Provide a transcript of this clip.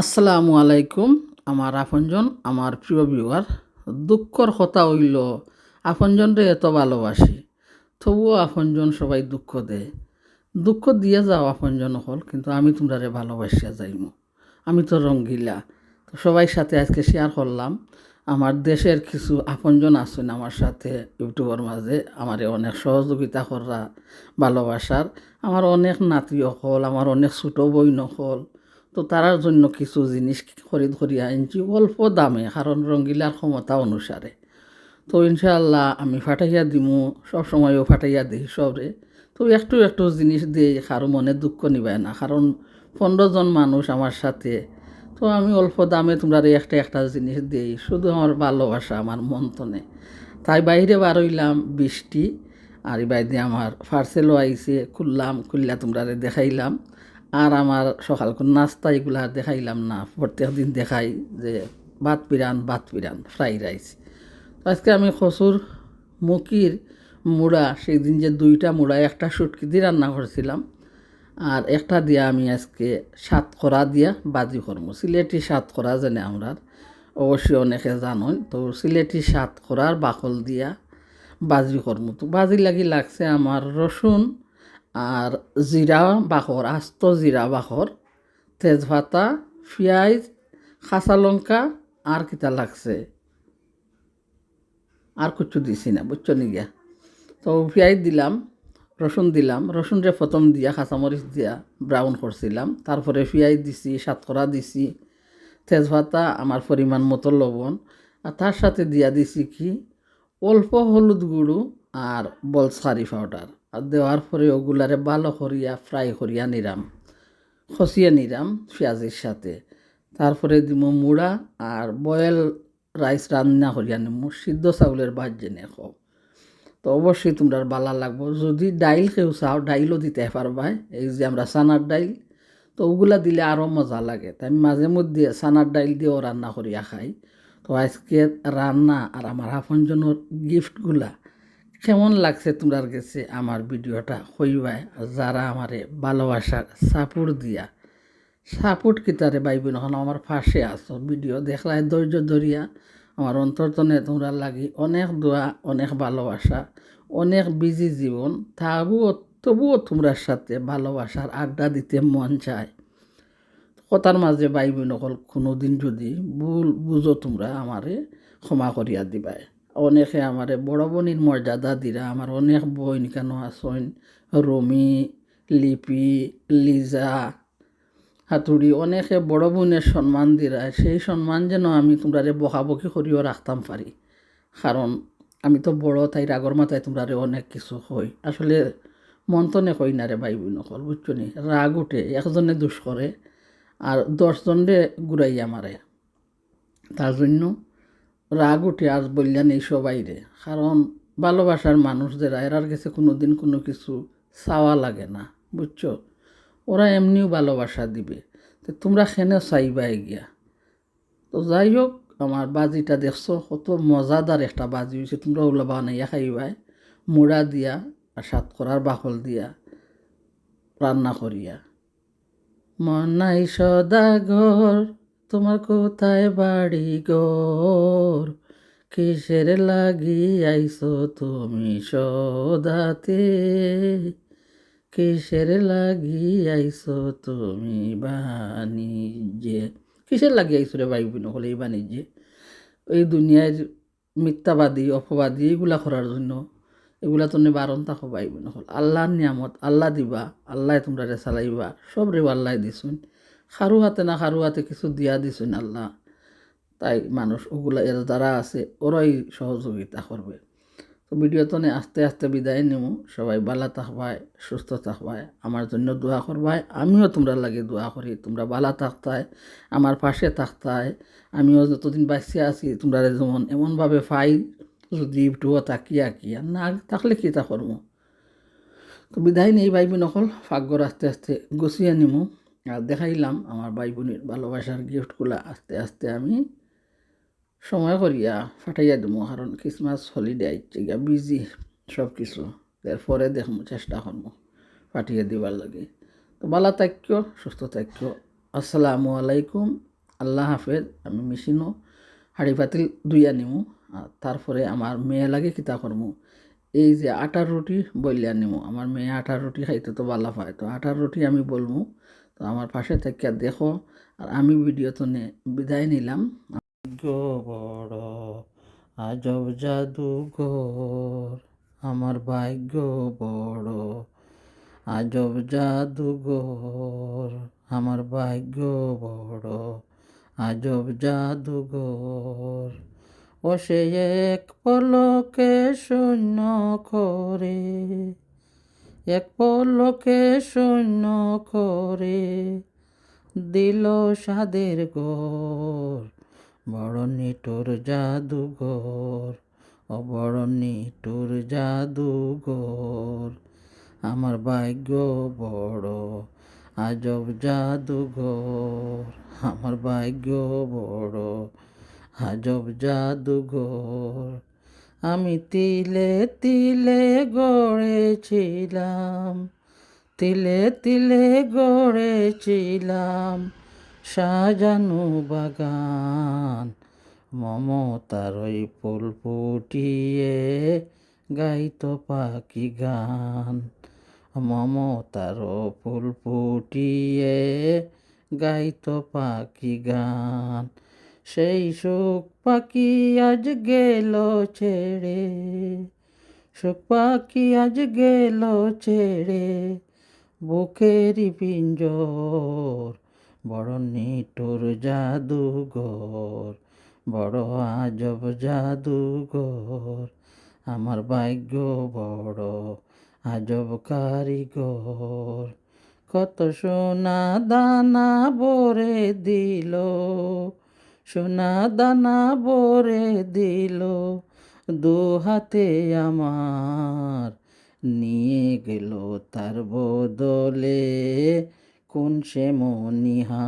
আসসালামু আলাইকুম, আমার আপনজন, আমার প্রিয় বিওয়ার দুঃখর কথা হইল আপনজনরে এত ভালোবাসি, তবুও আপনজন সবাই দুঃখ দেয়। দুঃখ দিয়ে যাও আপনজন হল, কিন্তু আমি তোমরারে ভালোবাসিয়া যাইমু। আমি তো রঙ্গিলা, তো সবাই সাথে আজকে শেয়ার করলাম। আমার দেশের কিছু আপনজন আছেন আমার সাথে ইউটিউবের মাঝে, আমারে অনেক সহযোগিতা করা, ভালোবাসার। আমার অনেক নাতি হল, আমার অনেক ছোটো বইন হল। তো তারার জন্য কিছু জিনিস খরিদ করিয়া আনছি, অল্প দামে, কারণ রঙ্গিলার ক্ষমতা অনুসারে। তো ইনশাআল্লাহ আমি ফাটাইয়া দিমু সব সময়ও ফাটাইয়া দিই সবরে। তো একটু একটু জিনিস দিই কারও মনে দুঃখ নিবায় না, কারণ পনেরো জন মানুষ আমার সাথে। তো আমি অল্প দামে তোমরা একটা একটা জিনিস দিই, শুধু আমার ভালোবাসা, আমার মন্তনে তাই বাইরে বার হইলাম, বৃষ্টি, আর বাইরে আমার পার্সেলও আইছে, খুললাম, খুললা তোমরা দেখাইলাম। আর আমার সকালকুন নাস্তা এগুলা দেখাইলাম না। প্রত্যেক দিন দেখাই যে ভাত পিরান ভাত পিরান ফ্রাই রাইস। আজকে আমি খসুর মুখির মুড়া সেই দিন যে দুইটা মুড়া, একটা সুটকি দিয়ে রান্না করছিলাম আর একটা দিয়া আমি আজকে সাত করা দিয়া বাজি করব। সিলেটি সাত করা জানে আমরা, অবশ্যই অনেকে জানেন তো সিলেটি সাত করার বাকল দিয়া বাজি করব। তো বাজি লাগি লাগছে আমার রসুন আর জিরা বাখর আস্ত জিরা বাখর তেজপাতা, পিঁয়াজ, কাঁচা লঙ্কা আর কিতা লাগছে? আর কিছু দিছি না, বুঝছ নিগিয়া তো পিঁয়াজ দিলাম, রসুন দিলাম রসুনরে প্রথম দিয়া, কাঁচামরিচ দিয়া ব্রাউন করছিলাম, তারপরে পিঁয়াজ দিছি, সাতকরা দিছি, তেজপাতা, আমার পরিমাণ মতো লবণ, আর তার সাথে দিয়া দিছি কি? অল্প হলুদ গুঁড়ো আর বলসারি পাউডার আর দেওয়ার পরে ওগুলারে ভালো করিয়া ফ্রাই করিয়া নিরাম। খসিয়ে নিরাম পেঁয়াজের সাথে। তারপরে দিব মুড়া আর বয়েল রাইস রান্না করিয়া নিমু সিদ্ধ চাউলের ভাত জেনে খাও তো অবশ্যই তোমরা বালা লাগবো। যদি ডাইল কেউ চাও, ডাইলও দিতে পারবাই এই যে আমরা সানার ডাইল, তো ওগুলা দিলে আরও মজা লাগে। তাই আমি মাঝে মধ্যে সানার ডাইল দিয়েও রান্না করিয়া খাই। তো আজকে রান্না আর আমার আপনজনের গিফটগুলা কেমন লাগছে তোমরার কাছে আমার ভিডিওটা? হইবাই যারা আমারে ভালোবাসার সাপোর্ট দিয়া সাপোর্ট কিতারে বাইবি নখন আমার পাশে আছো, ভিডিও দেখলাই ধৈর্য ধরিয়া আমার অন্তর্তনে তোমরা লাগি অনেক দোয়া, অনেক ভালোবাসা, অনেক বিজি জীবন, তবুও তবুও তোমরার সাথে ভালোবাসার আড্ডা দিতে মন চায়। কথার মাঝে বাইবি নকল কোনো দিন যদি ভুল বুঝো তোমরা আমারে ক্ষমা করিয়া দিবাই অনেকে আমারে বড় বোনির মর্যাদা দিরা, আমার অনেক বইন কেন আসন রমি, লিপি, লিজা, হাতুড়ি, অনেকে বড় বোনের সম্মান দিরা, সেই সম্মান যেন আমি তোমরারে বকাবকি করিও রাখতাম পারি। কারণ আমি তো বড়, তাই রাগর মাথায় তোমরারে অনেক কিছু হই আসলে মন্তনে কই না রে ভাই বোন নকল বুঝছ নি? রাগ উঠে, একজনে দুষ করে আর দশজনে ঘুরাইয়া মারে। তার জন্য রাগ উঠে আজ বললেন এই সবাইরে কারণ ভালোবাসার মানুষদের এরার কাছে কোনো দিন কোনো কিছু চাওয়া লাগে না, বুঝছ? ওরা এমনিও ভালোবাসা দিবে। তো তোমরা সেনে চাইবাই গিয়া তো যাই হোক, আমার বাজিটা দেখছ, কত মজাদার একটা বাজি হয়েছে তোমরা ওগুলো বানাইয়া খাইবাই, মুড়া দিয়া আর সাত করার বাকল দিয়া, রান্না করিয়া। মনাই সদাগর, তোমার কোথায় বাড়ি গর কিসের লাগি আইসো তুমি সদাতে? কিসের লাগি আইসো তুমি বাণিজ্যে? কিসের লাগি আইসো রে ভাই বোন হলে এই বাণিজ্যে? এই দুনিয়ার মিথ্যাবাদী, অপবাদী এগুলা করার জন্য। এগুলা তো বারণ থাকো ভাই বোন হল আল্লাহর নিয়ামত, আল্লাহ দিবা, আল্লাহ তোমরা রে চালাইবা। সব রে আল্লাহ দিছুন খারু হাতে না খারু হাতে কিছু দিয়া দিছুন আল্লাহ। তাই মানুষ ওগুলা এর দ্বারা আছে, ওরাই সহযোগিতা করবে। তো ভিডিওতে আস্তে আস্তে বিদায় নেব সবাই বালা থাকবাই সুস্থ থাকবাই আমার জন্য দোয়া করবাই আমিও তোমরা লাগে দোয়া করি, তোমরা বালা থাকতায়, আমার পাশে থাকতায়। আমিও যতদিন বাঁচিয়ে আছি, তোমরা যেমন এমনভাবে পাই, যদি একটুও তাকিয়া কিয়া না থাকলে কী তা করব? তো বিদায় নেই ভাই বোন অকল ফাগ্যর আস্তে আস্তে গুছিয়ে নিমু। আর দেখাইলাম আমার ভাই বোনের ভালোবাসার গিফটগুলো আস্তে আস্তে আমি সময় করিয়া ফাটাইয়া দিব কারণ ক্রিসমাস হলিডে আইছে গিয়া বিজি সব কিছু। এরপরে দেখব চেষ্টা করব পাঠিয়ে দিবার লাগে। তো ভালো থাক্য সুস্থ থাক্য আসসালামু আলাইকুম, আল্লাহ হাফেজ। আমি মেশিনও হাড়ি পাতিল দুইয়া নিমু, আর তারপরে আমার মেয়ে লাগে কিতা করমু। এই যে আটার রুটি বইলিয়া নিমু, আমার মেয়ে আটার রুটি খাইতে তো ভালো পায়। তো আটার রুটি আমি বলমু, তো আমার পাশে থেকে দেখো, আর আমি ভিডিও তো নে বিদায় নিলাম। গো বড় আজব জাদুঘর, আমার ভাগ্য বড় আজব জাদুঘর, আমার ভাগ্য বড় আজব জাদুঘর। ও সে এক পলকে শূন্য করে এক পলকে শূন্য করে দিল সাদের গোর বড় নিটুর জাদুঘর বড় নিটুর জাদুঘর। আমার ভাগ্য বড়, আজব জাদুঘর। আমার ভাগ্য বড়, আজব জাদুঘর। আমি তিলে তিলে গড়েছিলাম, তিলে তিলে গড়েছিলাম। সাজানো বাগান। মমতার ওই ফুল ফুটিয়ে গাইতো পাখি গান। মমতার ফুল ফুটিয়ে গাইতো পাখি গান। সেই সুখ পাখি আজ গেল ছেড়ে। সুখ পাখি আজ গেল ছেড়ে। বুকেরই পিঞ্জর বড় নিটুর জাদুঘর, বড় আজব জাদুঘর। আমার ভাগ্য বড় আজব কারিগর। কত সোনা দানা ভরে দিল, সোনা দানা ভরে দিল দু হাতে আমার। নিয়ে গেল তার বদলে কোন সে মনিহা